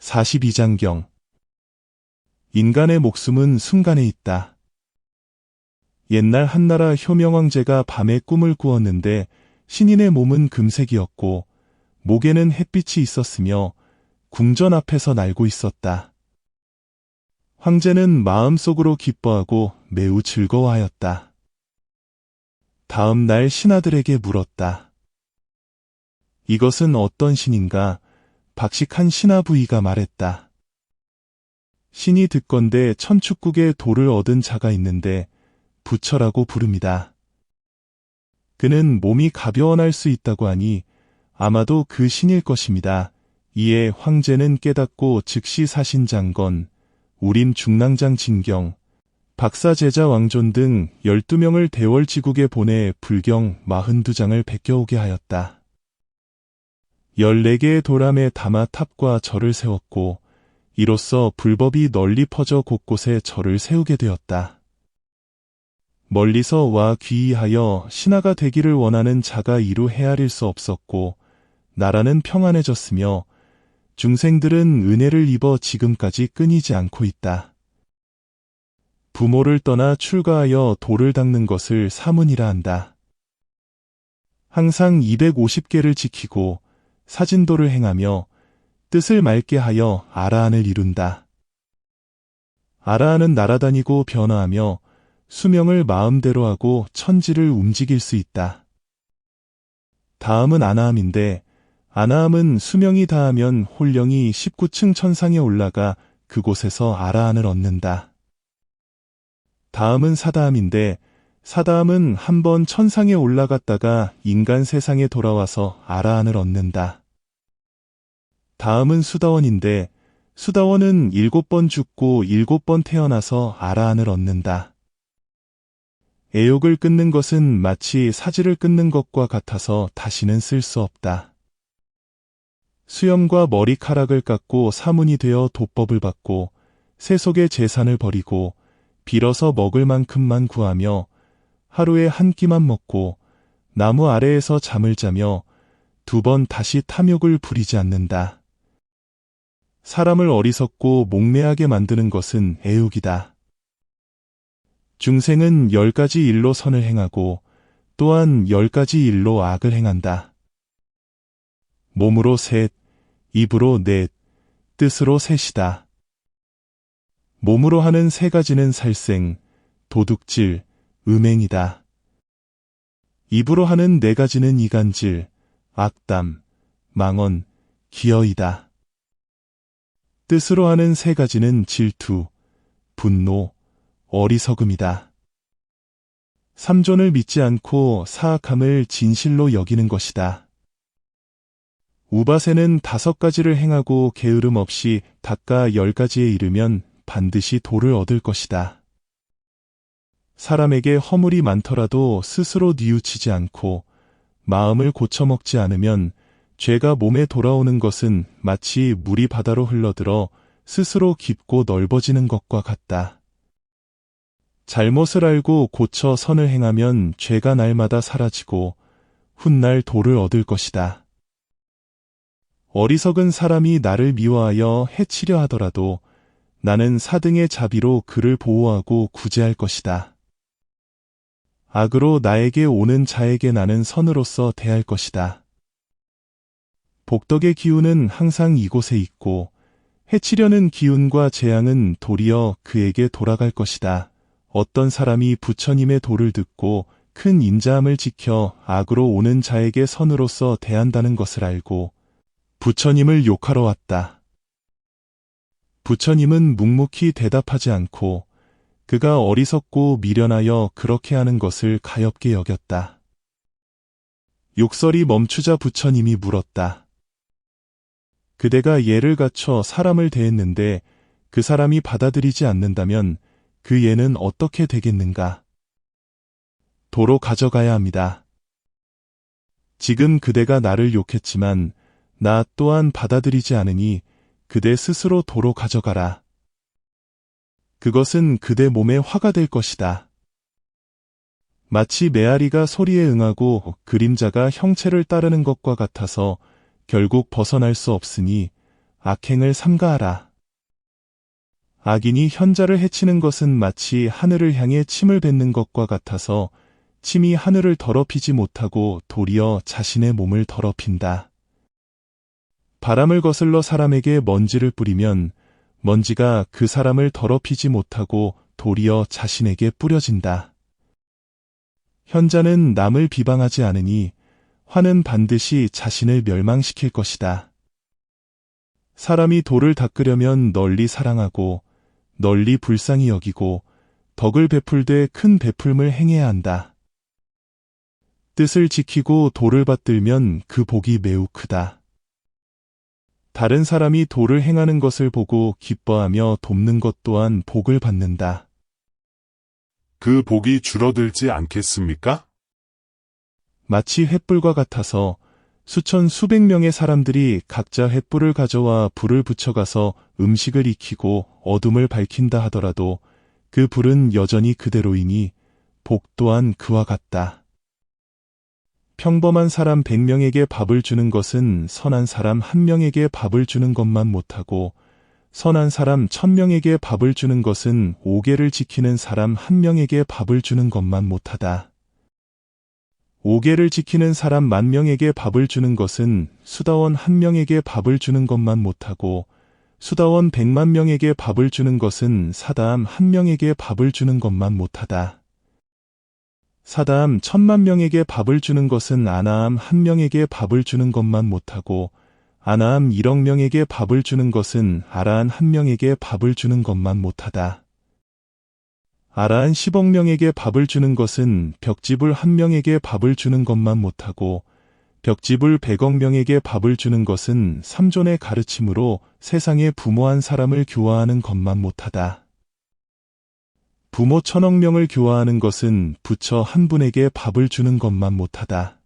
42장경 인간의 목숨은 순간에 있다. 옛날 한나라 효명왕제가 밤에 꿈을 꾸었는데 신인의 몸은 금색이었고 목에는 햇빛이 있었으며 궁전 앞에서 날고 있었다. 황제는 마음속으로 기뻐하고 매우 즐거워하였다. 다음 날 신하들에게 물었다. 이것은 어떤 신인가? 박식한 신하 부의가 말했다. 신이 듣건대 천축국의 돌을 얻은 자가 있는데 부처라고 부릅니다. 그는 몸이 가벼워날 수 있다고 하니 아마도 그 신일 것입니다. 이에 황제는 깨닫고 즉시 사신장건, 우림 중랑장 진경, 박사 제자 왕존 등 12명을 대월지국에 보내 불경 42장을 베껴오게 하였다. 14개의 도람에 담아 탑과 절을 세웠고 이로써 불법이 널리 퍼져 곳곳에 절을 세우게 되었다. 멀리서 와 귀의하여 신하가 되기를 원하는 자가 이루 헤아릴 수 없었고 나라는 평안해졌으며 중생들은 은혜를 입어 지금까지 끊이지 않고 있다. 부모를 떠나 출가하여 돌을 닦는 것을 사문이라 한다. 항상 250개를 지키고 사진도를 행하며 뜻을 맑게 하여 아라한을 이룬다. 아라한은 날아다니고 변화하며 수명을 마음대로 하고 천지를 움직일 수 있다. 다음은 아나함인데 아나함은 수명이 다하면 홀령이 19층 천상에 올라가 그곳에서 아라한을 얻는다. 다음은 사다함인데 사다함은 한번 천상에 올라갔다가 인간 세상에 돌아와서 아라한을 얻는다. 다음은 수다원인데 수다원은 일곱 번 죽고 일곱 번 태어나서 아라한을 얻는다. 애욕을 끊는 것은 마치 사지를 끊는 것과 같아서 다시는 쓸 수 없다. 수염과 머리카락을 깎고 사문이 되어 도법을 받고 세속의 재산을 버리고 빌어서 먹을 만큼만 구하며 하루에 한 끼만 먹고 나무 아래에서 잠을 자며 두 번 다시 탐욕을 부리지 않는다. 사람을 어리석고 목매하게 만드는 것은 애욕이다. 중생은 열 가지 일로 선을 행하고 또한 열 가지 일로 악을 행한다. 몸으로 셋, 입으로 넷, 뜻으로 셋이다. 몸으로 하는 세 가지는 살생, 도둑질, 음행이다. 입으로 하는 네 가지는 이간질, 악담, 망언, 기어이다. 뜻으로 하는 세 가지는 질투, 분노, 어리석음이다. 삼존을 믿지 않고 사악함을 진실로 여기는 것이다. 우바세는 다섯 가지를 행하고 게으름 없이 닭가 열 가지에 이르면 반드시 도를 얻을 것이다. 사람에게 허물이 많더라도 스스로 뉘우치지 않고 마음을 고쳐먹지 않으면 죄가 몸에 돌아오는 것은 마치 물이 바다로 흘러들어 스스로 깊고 넓어지는 것과 같다. 잘못을 알고 고쳐 선을 행하면 죄가 날마다 사라지고 훗날 도를 얻을 것이다. 어리석은 사람이 나를 미워하여 해치려 하더라도 나는 사등의 자비로 그를 보호하고 구제할 것이다. 악으로 나에게 오는 자에게 나는 선으로서 대할 것이다. 복덕의 기운은 항상 이곳에 있고 해치려는 기운과 재앙은 도리어 그에게 돌아갈 것이다. 어떤 사람이 부처님의 도를 듣고 큰 인자함을 지켜 악으로 오는 자에게 선으로서 대한다는 것을 알고 부처님을 욕하러 왔다. 부처님은 묵묵히 대답하지 않고 그가 어리석고 미련하여 그렇게 하는 것을 가엽게 여겼다. 욕설이 멈추자 부처님이 물었다. 그대가 예를 갖춰 사람을 대했는데 그 사람이 받아들이지 않는다면 그 예는 어떻게 되겠는가? 도로 가져가야 합니다. 지금 그대가 나를 욕했지만 나 또한 받아들이지 않으니 그대 스스로 도로 가져가라. 그것은 그대 몸에 화가 될 것이다. 마치 메아리가 소리에 응하고 그림자가 형체를 따르는 것과 같아서 결국 벗어날 수 없으니 악행을 삼가하라. 악인이 현자를 해치는 것은 마치 하늘을 향해 침을 뱉는 것과 같아서 침이 하늘을 더럽히지 못하고 도리어 자신의 몸을 더럽힌다. 바람을 거슬러 사람에게 먼지를 뿌리면 먼지가 그 사람을 더럽히지 못하고 도리어 자신에게 뿌려진다. 현자는 남을 비방하지 않으니 화는 반드시 자신을 멸망시킬 것이다. 사람이 돌을 닦으려면 널리 사랑하고 널리 불쌍히 여기고 덕을 베풀되 큰 베풀음을 행해야 한다. 뜻을 지키고 돌을 받들면 그 복이 매우 크다. 다른 사람이 돌을 행하는 것을 보고 기뻐하며 돕는 것 또한 복을 받는다. 그 복이 줄어들지 않겠습니까? 마치 횃불과 같아서 수천 수백 명의 사람들이 각자 횃불을 가져와 불을 붙여가서 음식을 익히고 어둠을 밝힌다 하더라도 그 불은 여전히 그대로이니 복 또한 그와 같다. 평범한 사람 100명에게 밥을 주는 것은 선한 사람 1명에게 밥을 주는 것만 못하고 선한 사람 1000명에게 밥을 주는 것은 오계를 지키는 사람 1명에게 밥을 주는 것만 못하다. 오계를 지키는 사람 만 명에게 밥을 주는 것은 수다원 한 명에게 밥을 주는 것만 못하고 수다원 백만 명에게 밥을 주는 것은 사다함 한 명에게 밥을 주는 것만 못하다. 사다함 천만 명에게 밥을 주는 것은 아나함 한 명에게 밥을 주는 것만 못하고 아나함 1억 명에게 밥을 주는 것은 아라한 한 명에게 밥을 주는 것만 못하다. 아라한 10억 명에게 밥을 주는 것은 벽지불 한 명에게 밥을 주는 것만 못하고 벽지불 100억 명에게 밥을 주는 것은 삼존의 가르침으로 세상에 부모한 사람을 교화하는 것만 못하다. 부모 천억 명을 교화하는 것은 부처 한 분에게 밥을 주는 것만 못하다.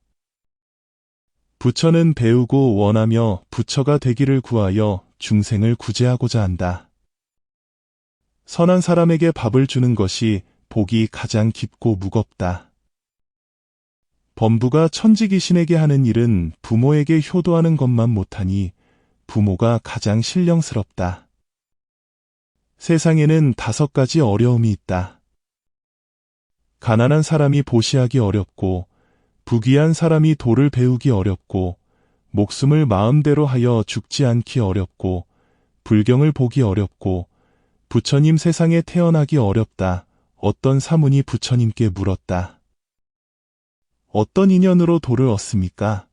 부처는 배우고 원하며 부처가 되기를 구하여 중생을 구제하고자 한다. 선한 사람에게 밥을 주는 것이 복이 가장 깊고 무겁다. 범부가 천지귀신에게 하는 일은 부모에게 효도하는 것만 못하니 부모가 가장 신령스럽다. 세상에는 다섯 가지 어려움이 있다. 가난한 사람이 보시하기 어렵고, 부귀한 사람이 도를 배우기 어렵고, 목숨을 마음대로 하여 죽지 않기 어렵고, 불경을 보기 어렵고, 부처님 세상에 태어나기 어렵다. 어떤 사문이 부처님께 물었다. 어떤 인연으로 도를 얻습니까?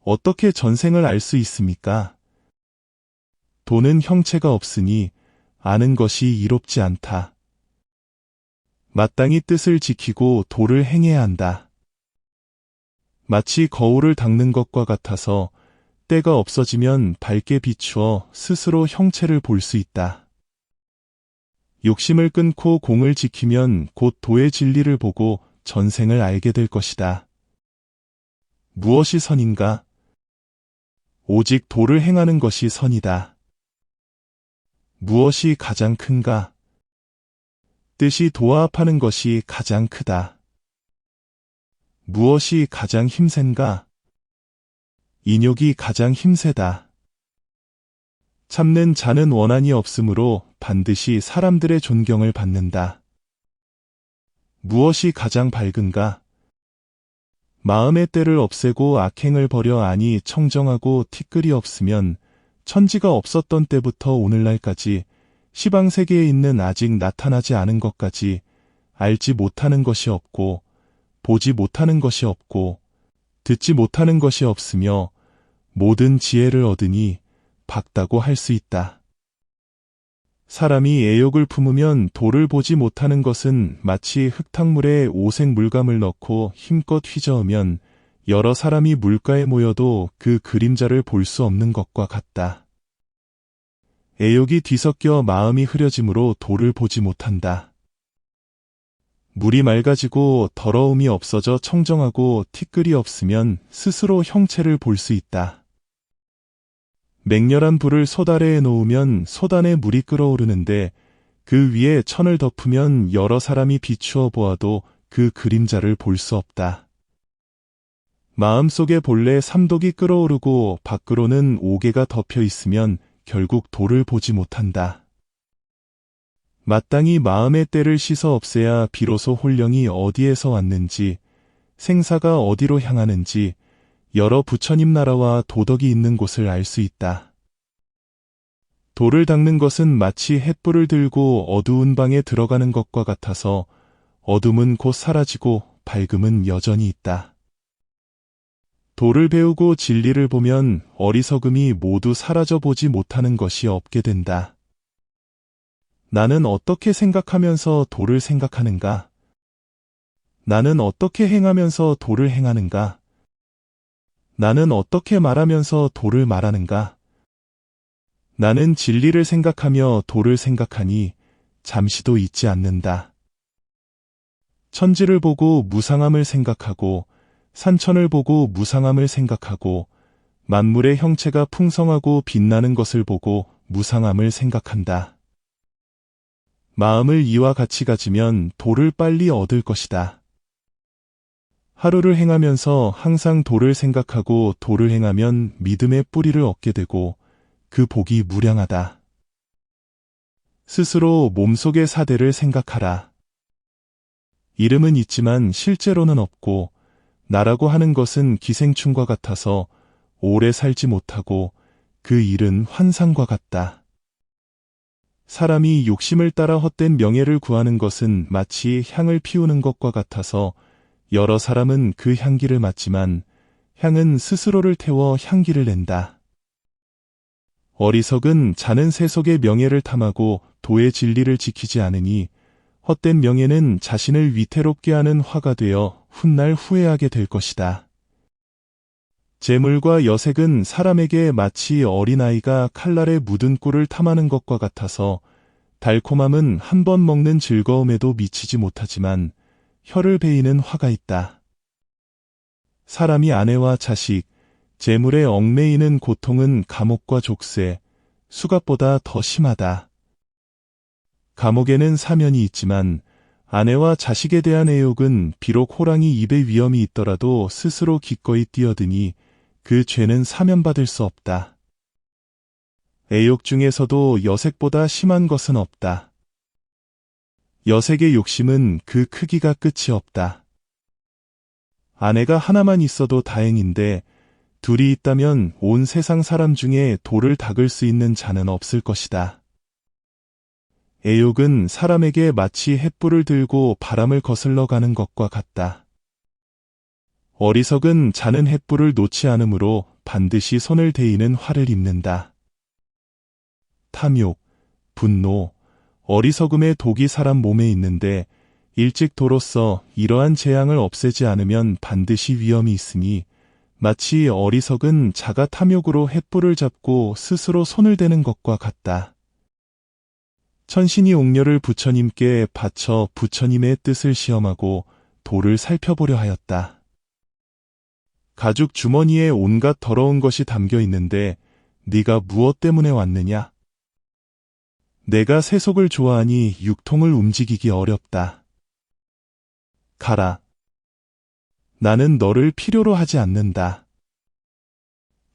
어떻게 전생을 알 수 있습니까? 도는 형체가 없으니 아는 것이 이롭지 않다. 마땅히 뜻을 지키고 도를 행해야 한다. 마치 거울을 닦는 것과 같아서 때가 없어지면 밝게 비추어 스스로 형체를 볼 수 있다. 욕심을 끊고 공을 지키면 곧 도의 진리를 보고 전생을 알게 될 것이다. 무엇이 선인가? 오직 도를 행하는 것이 선이다. 무엇이 가장 큰가? 뜻이 도화합하는 것이 가장 크다. 무엇이 가장 힘센가? 인욕이 가장 힘세다. 참는 자는 원한이 없으므로 반드시 사람들의 존경을 받는다. 무엇이 가장 밝은가? 마음의 때를 없애고 악행을 버려 아니 청정하고 티끌이 없으면 천지가 없었던 때부터 오늘날까지 시방 세계에 있는 아직 나타나지 않은 것까지 알지 못하는 것이 없고 보지 못하는 것이 없고 듣지 못하는 것이 없으며 모든 지혜를 얻으니 박다고 할 수 있다. 사람이 애욕을 품으면 돌을 보지 못하는 것은 마치 흙탕물에 오색 물감을 넣고 힘껏 휘저으면 여러 사람이 물가에 모여도 그 그림자를 볼 수 없는 것과 같다. 애욕이 뒤섞여 마음이 흐려짐으로 돌을 보지 못한다. 물이 맑아지고 더러움이 없어져 청정하고 티끌이 없으면 스스로 형체를 볼 수 있다. 맹렬한 불을 소달에 놓으면 소단에 물이 끓어오르는데 그 위에 천을 덮으면 여러 사람이 비추어 보아도 그 그림자를 볼 수 없다. 마음속에 본래 삼독이 끓어오르고 밖으로는 오개가 덮여 있으면 결국 도를 보지 못한다. 마땅히 마음의 때를 씻어 없애야 비로소 홀령이 어디에서 왔는지, 생사가 어디로 향하는지, 여러 부처님 나라와 도덕이 있는 곳을 알 수 있다. 돌을 닦는 것은 마치 햇불을 들고 어두운 방에 들어가는 것과 같아서 어둠은 곧 사라지고 밝음은 여전히 있다. 도를 배우고 진리를 보면 어리석음이 모두 사라져 보지 못하는 것이 없게 된다. 나는 어떻게 생각하면서 도를 생각하는가? 나는 어떻게 행하면서 도를 행하는가? 나는 어떻게 말하면서 도를 말하는가? 나는 진리를 생각하며 도를 생각하니 잠시도 잊지 않는다. 천지를 보고 무상함을 생각하고 산천을 보고 무상함을 생각하고 만물의 형체가 풍성하고 빛나는 것을 보고 무상함을 생각한다. 마음을 이와 같이 가지면 도를 빨리 얻을 것이다. 하루를 행하면서 항상 도를 생각하고 도를 행하면 믿음의 뿌리를 얻게 되고 그 복이 무량하다. 스스로 몸속의 사대를 생각하라. 이름은 있지만 실제로는 없고 나라고 하는 것은 기생충과 같아서 오래 살지 못하고 그 일은 환상과 같다. 사람이 욕심을 따라 헛된 명예를 구하는 것은 마치 향을 피우는 것과 같아서 여러 사람은 그 향기를 맡지만 향은 스스로를 태워 향기를 낸다. 어리석은 자는 세속의 명예를 탐하고 도의 진리를 지키지 않으니 헛된 명예는 자신을 위태롭게 하는 화가 되어 훗날 후회하게 될 것이다. 재물과 여색은 사람에게 마치 어린아이가 칼날에 묻은 꿀을 탐하는 것과 같아서 달콤함은 한 번 먹는 즐거움에도 미치지 못하지만 혀를 베이는 화가 있다. 사람이 아내와 자식, 재물에 얽매이는 고통은 감옥과 족쇄, 수갑보다 더 심하다. 감옥에는 사면이 있지만 아내와 자식에 대한 애욕은 비록 호랑이 입에 위험이 있더라도 스스로 기꺼이 뛰어드니 그 죄는 사면받을 수 없다. 애욕 중에서도 여색보다 심한 것은 없다. 여색의 욕심은 그 크기가 끝이 없다. 아내가 하나만 있어도 다행인데 둘이 있다면 온 세상 사람 중에 돌을 닦을 수 있는 자는 없을 것이다. 애욕은 사람에게 마치 햇불을 들고 바람을 거슬러 가는 것과 같다. 어리석은 자는 햇불을 놓지 않으므로 반드시 손을 대이는 화를 입는다. 탐욕, 분노, 어리석음의 독이 사람 몸에 있는데 일찍 도로써 이러한 재앙을 없애지 않으면 반드시 위험이 있으니 마치 어리석은 자가 탐욕으로 햇불을 잡고 스스로 손을 대는 것과 같다. 천신이 옥녀를 부처님께 바쳐 부처님의 뜻을 시험하고 도를 살펴보려 하였다. 가죽 주머니에 온갖 더러운 것이 담겨 있는데 네가 무엇 때문에 왔느냐? 내가 세속을 좋아하니 육통을 움직이기 어렵다. 가라. 나는 너를 필요로 하지 않는다.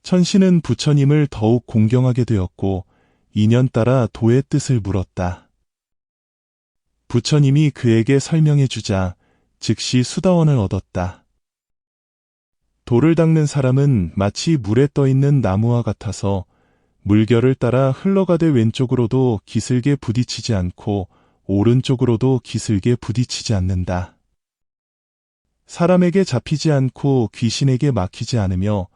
천신은 부처님을 더욱 공경하게 되었고 인연 따라 도의 뜻을 물었다. 부처님이 그에게 설명해 주자 즉시 수다원을 얻었다. 돌을 닦는 사람은 마치 물에 떠 있는 나무와 같아서 물결을 따라 흘러가되 왼쪽으로도 기슬게 부딪히지 않고 오른쪽으로도 기슬게 부딪히지 않는다. 사람에게 잡히지 않고 귀신에게 막히지 않으며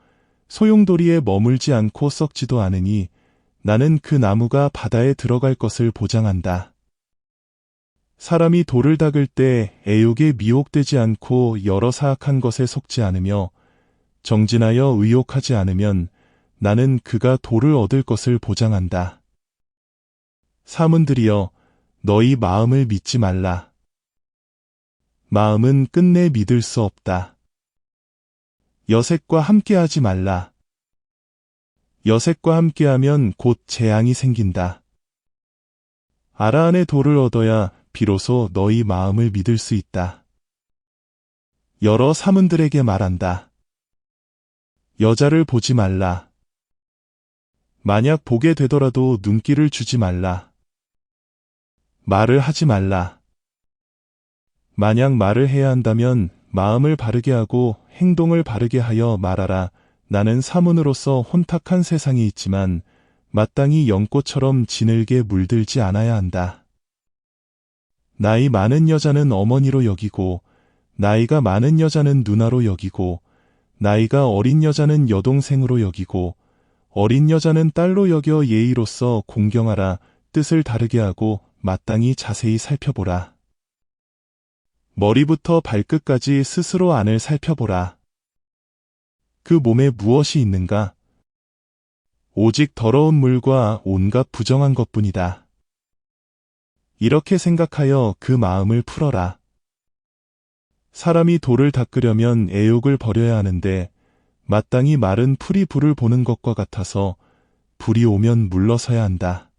소용돌이에 머물지 않고 썩지도 않으니 나는 그 나무가 바다에 들어갈 것을 보장한다. 사람이 돌을 닦을 때 애욕에 미혹되지 않고 여러 사악한 것에 속지 않으며 정진하여 의욕하지 않으면 나는 그가 돌을 얻을 것을 보장한다. 사문들이여 너희 마음을 믿지 말라. 마음은 끝내 믿을 수 없다. 여색과 함께하지 말라. 여색과 함께하면 곧 재앙이 생긴다. 아라한의 도를 얻어야 비로소 너희 마음을 믿을 수 있다. 여러 사문들에게 말한다. 여자를 보지 말라. 만약 보게 되더라도 눈길을 주지 말라. 말을 하지 말라. 만약 말을 해야 한다면 마음을 바르게 하고 행동을 바르게 하여 말하라. 나는 사문으로서 혼탁한 세상이 있지만 마땅히 연꽃처럼 진흙에 물들지 않아야 한다. 나이 많은 여자는 어머니로 여기고 나이가 많은 여자는 누나로 여기고 나이가 어린 여자는 여동생으로 여기고 어린 여자는 딸로 여겨 예의로서 공경하라 뜻을 다르게 하고 마땅히 자세히 살펴보라. 머리부터 발끝까지 스스로 안을 살펴보라. 그 몸에 무엇이 있는가? 오직 더러운 물과 온갖 부정한 것뿐이다. 이렇게 생각하여 그 마음을 풀어라. 사람이 돌을 닦으려면 애욕을 버려야 하는데 마땅히 마른 풀이 불을 보는 것과 같아서 불이 오면 물러서야 한다.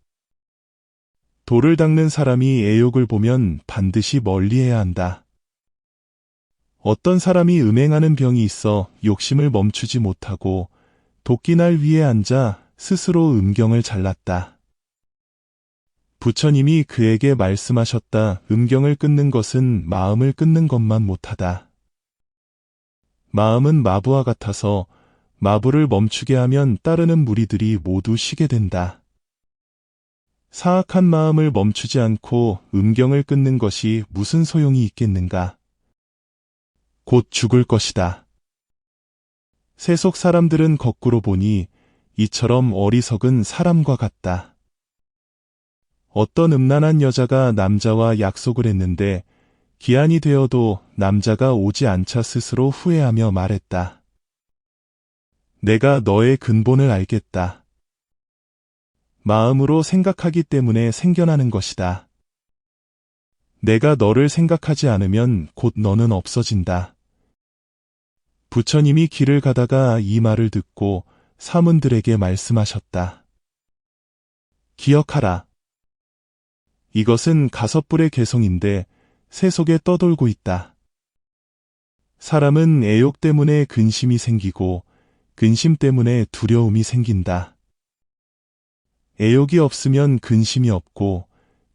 돌을 닦는 사람이 애욕을 보면 반드시 멀리해야 한다. 어떤 사람이 음행하는 병이 있어 욕심을 멈추지 못하고 도끼날 위에 앉아 스스로 음경을 잘랐다. 부처님이 그에게 말씀하셨다. 음경을 끊는 것은 마음을 끊는 것만 못하다. 마음은 마부와 같아서 마부를 멈추게 하면 따르는 무리들이 모두 쉬게 된다. 사악한 마음을 멈추지 않고 음경을 끊는 것이 무슨 소용이 있겠는가? 곧 죽을 것이다. 세속 사람들은 거꾸로 보니 이처럼 어리석은 사람과 같다. 어떤 음란한 여자가 남자와 약속을 했는데 기한이 되어도 남자가 오지 않자 스스로 후회하며 말했다. 내가 너의 근본을 알겠다. 마음으로 생각하기 때문에 생겨나는 것이다. 내가 너를 생각하지 않으면 곧 너는 없어진다. 부처님이 길을 가다가 이 말을 듣고 사문들에게 말씀하셨다. 기억하라. 이것은 가섭불의 개성인데 세속에 떠돌고 있다. 사람은 애욕 때문에 근심이 생기고 근심 때문에 두려움이 생긴다. 애욕이 없으면 근심이 없고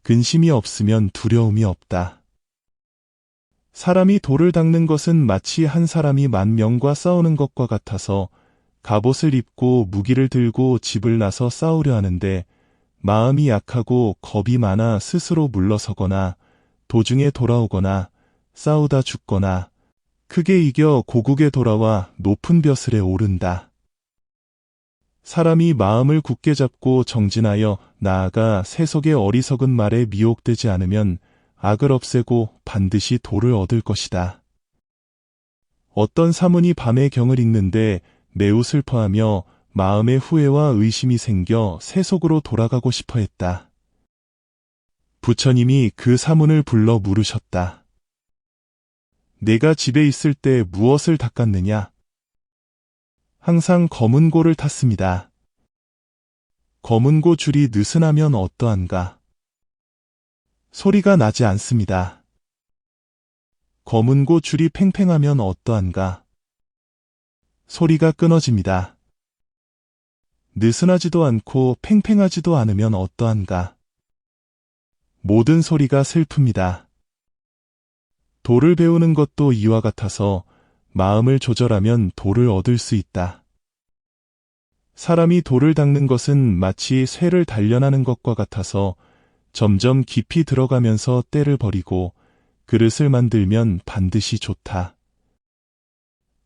근심이 없으면 두려움이 없다. 사람이 돌을 닦는 것은 마치 한 사람이 만 명과 싸우는 것과 같아서 갑옷을 입고 무기를 들고 집을 나서 싸우려 하는데 마음이 약하고 겁이 많아 스스로 물러서거나 도중에 돌아오거나 싸우다 죽거나 크게 이겨 고국에 돌아와 높은 벼슬에 오른다. 사람이 마음을 굳게 잡고 정진하여 나아가 세속의 어리석은 말에 미혹되지 않으면 악을 없애고 반드시 도를 얻을 것이다. 어떤 사문이 밤의 경을 읽는데 매우 슬퍼하며 마음의 후회와 의심이 생겨 세속으로 돌아가고 싶어 했다. 부처님이 그 사문을 불러 물으셨다. 내가 집에 있을 때 무엇을 닦았느냐? 항상 검은 고를 탔습니다. 검은 고 줄이 느슨하면 어떠한가? 소리가 나지 않습니다. 검은 고 줄이 팽팽하면 어떠한가? 소리가 끊어집니다. 느슨하지도 않고 팽팽하지도 않으면 어떠한가? 모든 소리가 슬픕니다. 도를 배우는 것도 이와 같아서 마음을 조절하면 도를 얻을 수 있다. 사람이 돌을 닦는 것은 마치 쇠를 단련하는 것과 같아서 점점 깊이 들어가면서 때를 버리고 그릇을 만들면 반드시 좋다.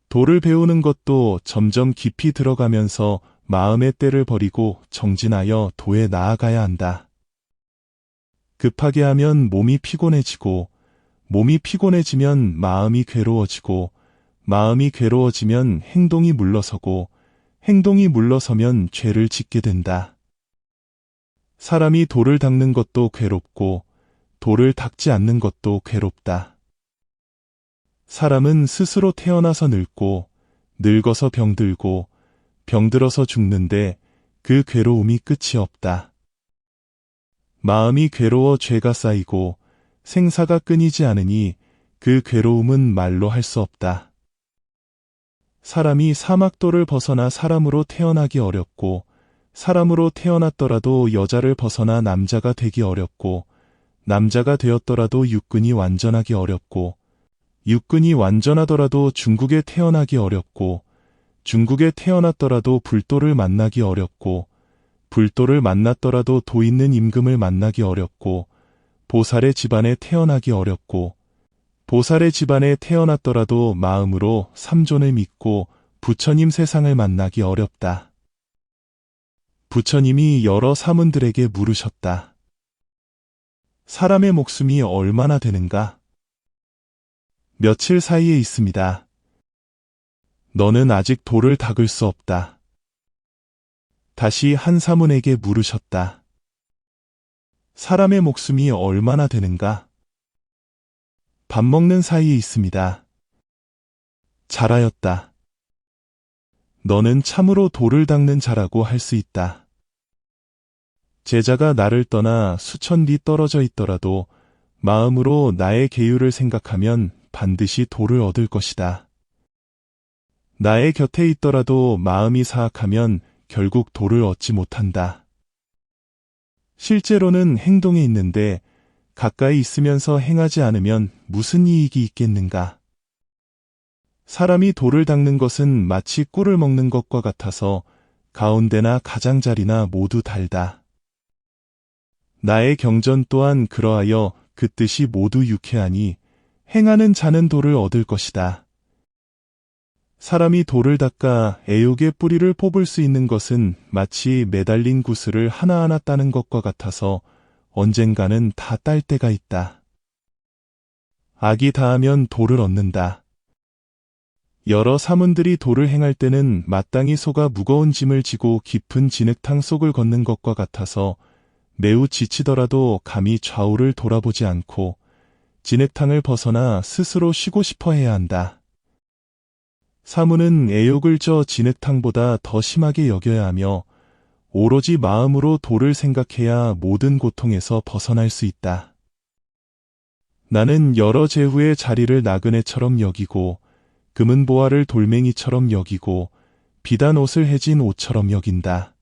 도를 배우는 것도 점점 깊이 들어가면서 마음의 때를 버리고 정진하여 도에 나아가야 한다. 급하게 하면 몸이 피곤해지고, 몸이 피곤해지면 마음이 괴로워지고, 마음이 괴로워지면 행동이 물러서고, 행동이 물러서면 죄를 짓게 된다. 사람이 돌을 닦는 것도 괴롭고 돌을 닦지 않는 것도 괴롭다. 사람은 스스로 태어나서 늙고 늙어서 병들고 병들어서 죽는데 그 괴로움이 끝이 없다. 마음이 괴로워 죄가 쌓이고 생사가 끊이지 않으니 그 괴로움은 말로 할 수 없다. 사람이 사막도를 벗어나 사람으로 태어나기 어렵고, 사람으로 태어났더라도 여자를 벗어나 남자가 되기 어렵고, 남자가 되었더라도 육군이 완전하기 어렵고, 육군이 완전하더라도 중국에 태어나기 어렵고, 중국에 태어났더라도 불도를 만나기 어렵고, 불도를 만났더라도 도 있는 임금을 만나기 어렵고, 보살의 집안에 태어나기 어렵고, 보살의 집안에 태어났더라도 마음으로 삼존을 믿고 부처님 세상을 만나기 어렵다. 부처님이 여러 사문들에게 물으셨다. 사람의 목숨이 얼마나 되는가? 며칠 사이에 있습니다. 너는 아직 돌을 닦을 수 없다. 다시 한 사문에게 물으셨다. 사람의 목숨이 얼마나 되는가? 밥 먹는 사이에 있습니다. 잘하였다. 너는 참으로 돌을 닦는 자라고 할 수 있다. 제자가 나를 떠나 수천 리 떨어져 있더라도 마음으로 나의 계율을 생각하면 반드시 돌을 얻을 것이다. 나의 곁에 있더라도 마음이 사악하면 결국 돌을 얻지 못한다. 실제로는 행동에 있는데 가까이 있으면서 행하지 않으면 무슨 이익이 있겠는가? 사람이 돌을 닦는 것은 마치 꿀을 먹는 것과 같아서 가운데나 가장자리나 모두 달다. 나의 경전 또한 그러하여 그 뜻이 모두 유쾌하니 행하는 자는 돌을 얻을 것이다. 사람이 돌을 닦아 애욕의 뿌리를 뽑을 수 있는 것은 마치 매달린 구슬을 하나하나 따는 것과 같아서 언젠가는 다 딸 때가 있다. 악이 다하면 돌을 얻는다. 여러 사문들이 돌을 행할 때는 마땅히 소가 무거운 짐을 지고 깊은 진흙탕 속을 걷는 것과 같아서 매우 지치더라도 감히 좌우를 돌아보지 않고 진흙탕을 벗어나 스스로 쉬고 싶어 해야 한다. 사문은 애욕을 저 진흙탕보다 더 심하게 여겨야 하며 오로지 마음으로 도를 생각해야 모든 고통에서 벗어날 수 있다. 나는 여러 제후의 자리를 나그네처럼 여기고 금은 보화를 돌멩이처럼 여기고 비단 옷을 해진 옷처럼 여긴다.